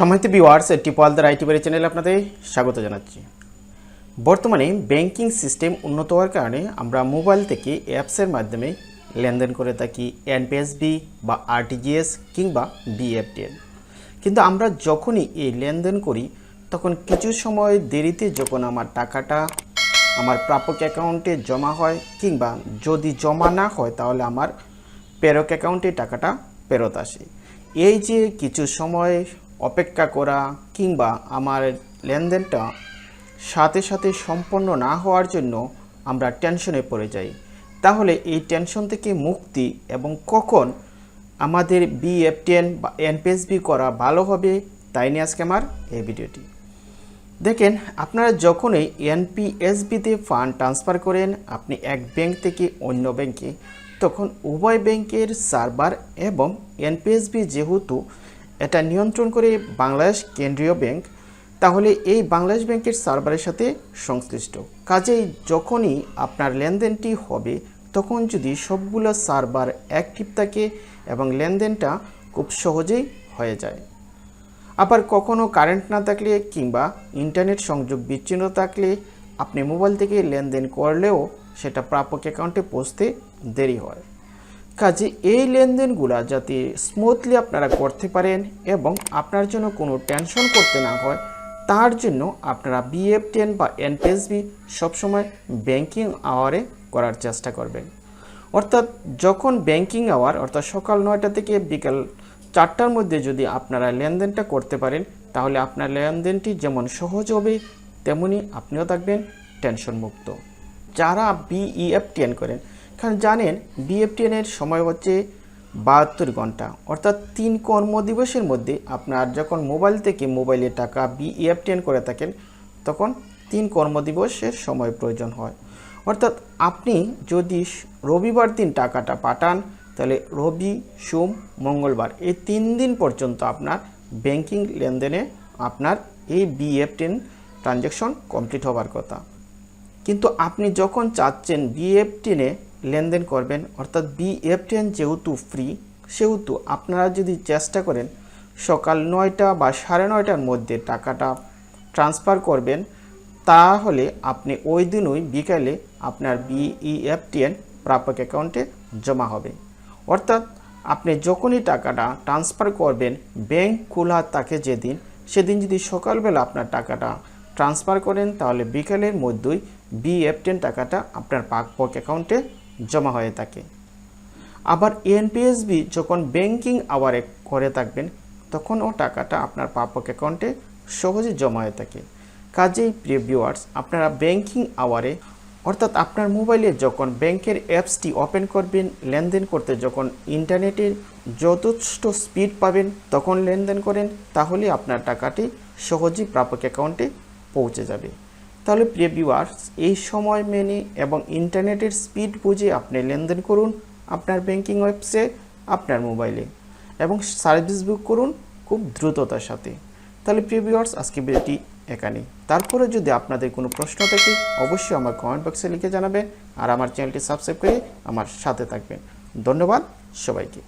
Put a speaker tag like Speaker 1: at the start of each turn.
Speaker 1: সম্মানিত viewers টিপলদার IT বাড়ি চ্যানেলে আপনাদের স্বাগত জানাচ্ছি। বর্তমানে ব্যাংকিং সিস্টেম উন্নত হওয়ার কারণে আমরা মোবাইল থেকে অ্যাপসের মাধ্যমে লেনদেন করে থাকি এনপিএসবি বা আরটিজিএস কিংবা বিএফটিএল কিন্তু আমরা যখনই এই লেনদেন করি, তখন কিছু সময় দেরিতে যখন আমার টাকাটা আমার প্রাপক অ্যাকাউন্টে জমা হয় কিংবা যদি জমা না হয়, তাহলে আমার প্রেরক অ্যাকাউন্টে টাকাটা ফেরত আসে। এই যে কিছু সময় অপেক্ষা করা কিংবা আমার লেনদেনটা সাথে সাথে সম্পন্ন না হওয়ার জন্য আমরা টেনশনে পড়ে যাই। তাহলে এই টেনশন থেকে মুক্তি এবং কখন আমাদের বিএফটিএন বা এনপিএসবি করা ভালো হবে, তাই নিয়ে আজকে আমার এই ভিডিওটি। দেখেন, আপনারা যখনই এনপিএসবিতে ফান্ড ট্রান্সফার করেন, আপনি এক ব্যাংক থেকে অন্য ব্যাংকে, তখন উভয় ব্যাংকের সার্ভার এবং এনপিএসবি যেহেতু এটা নিয়ন্ত্রণ করে বাংলাদেশ কেন্দ্রীয় ব্যাংক, তাহলে এই বাংলাদেশ ব্যাংকের সার্ভারের সাথে সংশ্লিষ্ট। কাজেই যখনই আপনার লেনদেনটি হবে, তখন যদি সবগুলো সার্ভার অ্যাক্টিভ থাকে এবং লেনদেনটা খুব সহজেই হয়ে যায়। আবার কখনও কারেন্ট না থাকলে কিংবা ইন্টারনেট সংযোগ বিচ্ছিন্ন থাকলে আপনি মোবাইল থেকে লেনদেন করলেও সেটা প্রাপক অ্যাকাউন্টে পৌঁছতে দেরি হয়। কাজে এই লেনদেনগুলো যাতে স্মুথলি আপনারা করতে পারেন এবং আপনার জন্য কোনো টেনশন করতে না হয়, তার জন্য আপনারা বিএফ টেন বা এনপিএসবি সবসময় ব্যাংকিং আওয়ারে করার চেষ্টা করবেন। অর্থাৎ যখন ব্যাংকিং আওয়ার অর্থাৎ সকাল নয়টা থেকে বিকাল চারটার মধ্যে যদি আপনারা লেনদেনটা করতে পারেন, তাহলে আপনার লেনদেনটি যেমন সহজ হবে, তেমনি আপনিও থাকবেন টেনশন মুক্ত। যারা বিইএফটিএন করেন কারণ জানেন, বিএফটিএনের সময় হচ্ছে বাহাত্তর ঘণ্টা। অর্থাৎ তিন কর্মদিবসের মধ্যে আপনার যখন মোবাইল থেকে মোবাইলে টাকা বিইএফটিএন করে থাকেন, তখন তিন কর্মদিবসের সময় প্রয়োজন হয়। অর্থাৎ আপনি যদি রবিবার দিন টাকাটা পাঠান, তাহলে রবি, সোম, মঙ্গলবার এই তিন দিন পর্যন্ত আপনার ব্যাংকিং লেনদেনে আপনার এই বিএফটিএন ট্রানজ্যাকশন কমপ্লিট হবার কথা। কিন্তু আপনি যখন চাচ্ছেন বিএফটিনে লেনদেন করবেন, অর্থাৎ বিএফটিএন যেহেতু ফ্রি সেহেতু আপনারা যদি চেষ্টা করেন সকাল নয়টা বা সাড়ে নয়টার মধ্যে টাকাটা ট্রান্সফার করবেন, তাহলে আপনি ওই দিনই বিকালে আপনার বিইএফটিএন প্রাপক অ্যাকাউন্টে জমা হবে। অর্থাৎ আপনি যখনই টাকাটা ট্রান্সফার করবেন ব্যাংক খোলা থাকে যেদিন, সেদিন যদি সকালবেলা আপনার টাকাটা ট্রান্সফার করেন, তাহলে বিকালের মধ্যেই বিএফ টেন টাকাটা আপনার পাকপক অ্যাকাউন্টে জমা হয়ে থাকে। আবার এনপিএসবি যখন ব্যাংকিং আওয়ারে করে থাকবেন তখনও টাকাটা আপনার পাপক অ্যাকাউন্টে সহজে জমা হয়ে থাকে। কাজেই প্রিয় ভিউয়ার্স আপনারা ব্যাংকিং আওয়ারে অর্থাৎ আপনার মোবাইলে যখন ব্যাংকের অ্যাপসটি ওপেন করবেন, লেনদেন করতে যখন ইন্টারনেটের যথেষ্ট স্পিড পাবেন, তখন লেনদেন করেন, তাহলে আপনার টাকাটি সহজেই প্রাপক অ্যাকাউন্টে পৌঁছে যাবে। তাহলে প্রিয় ভিউয়ার্স এই সময় মেনে এবং ইন্টারনেটের স্পিড বুঝে আপনি লেনদেন করুন আপনার ব্যাংকিং ওয়েবসে আপনার মোবাইলে এবং সার্ভিস বুক করুন খুব দ্রুততার সাথে। তাহলে প্রিয় ভিউয়ার্স আজকে ভিডিওটি এখানেই। তারপরে যদি আপনাদের কোনো প্রশ্ন থাকে, অবশ্যই আমার কমেন্ট বক্সে লিখে জানাবেন আর আমার চ্যানেলটি সাবস্ক্রাইব করে আমার সাথে থাকবেন। ধন্যবাদ সবাইকে।